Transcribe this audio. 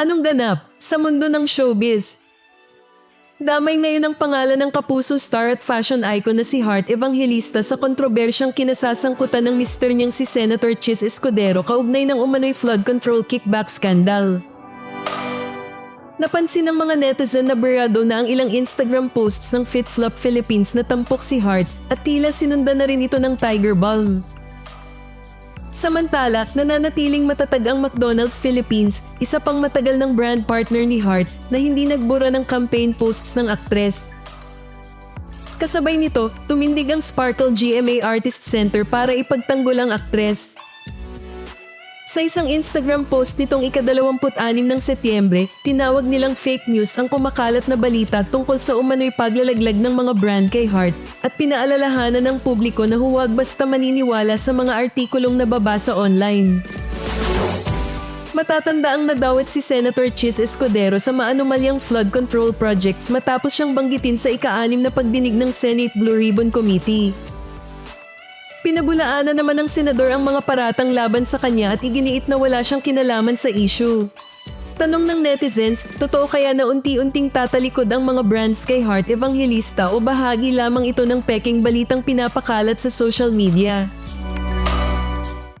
Anong ganap sa mundo ng showbiz? Damay ngayon ang pangalan ng kapuso star at fashion icon na si Hart Evangelista sa kontrobersyang kinasasangkutan ng mister niyang si Senator Chis Escudero kaugnay ng umano'y flood control kickback scandal. Napansin ng mga netizen na barado na ang ilang Instagram posts ng Fit Flop Philippines na tampok si Hart at tila sinundan na rin ito ng Tiger Balm. Samantala, nananatiling matatag ang McDonald's Philippines, isa pang matagal ng brand partner ni Hart na hindi nagbura ng campaign posts ng aktres. Kasabay nito, tumindig ang Sparkle GMA Artist Center para ipagtanggol ang aktres. Sa isang Instagram post nitong ikadalawamput-anim ng Setyembre, tinawag nilang fake news ang kumakalat na balita tungkol sa umano'y paglalaglag ng mga brand kay Hart at pinaalalahanan ng publiko na huwag basta maniniwala sa mga artikulong nababasa online. Matatanda ang nadawit si Senator Chis Escudero sa maanumalyang flood control projects matapos siyang banggitin sa ika-anim na pagdinig ng Senate Blue Ribbon Committee. Pinabulaanan naman ng senador ang mga paratang laban sa kanya at iginiit na wala siyang kinalaman sa issue. Tanong ng netizens, totoo kaya na unti-unting tatalikod ang mga brands kay Hart Evangelista o bahagi lamang ito ng peking balitang pinapakalat sa social media?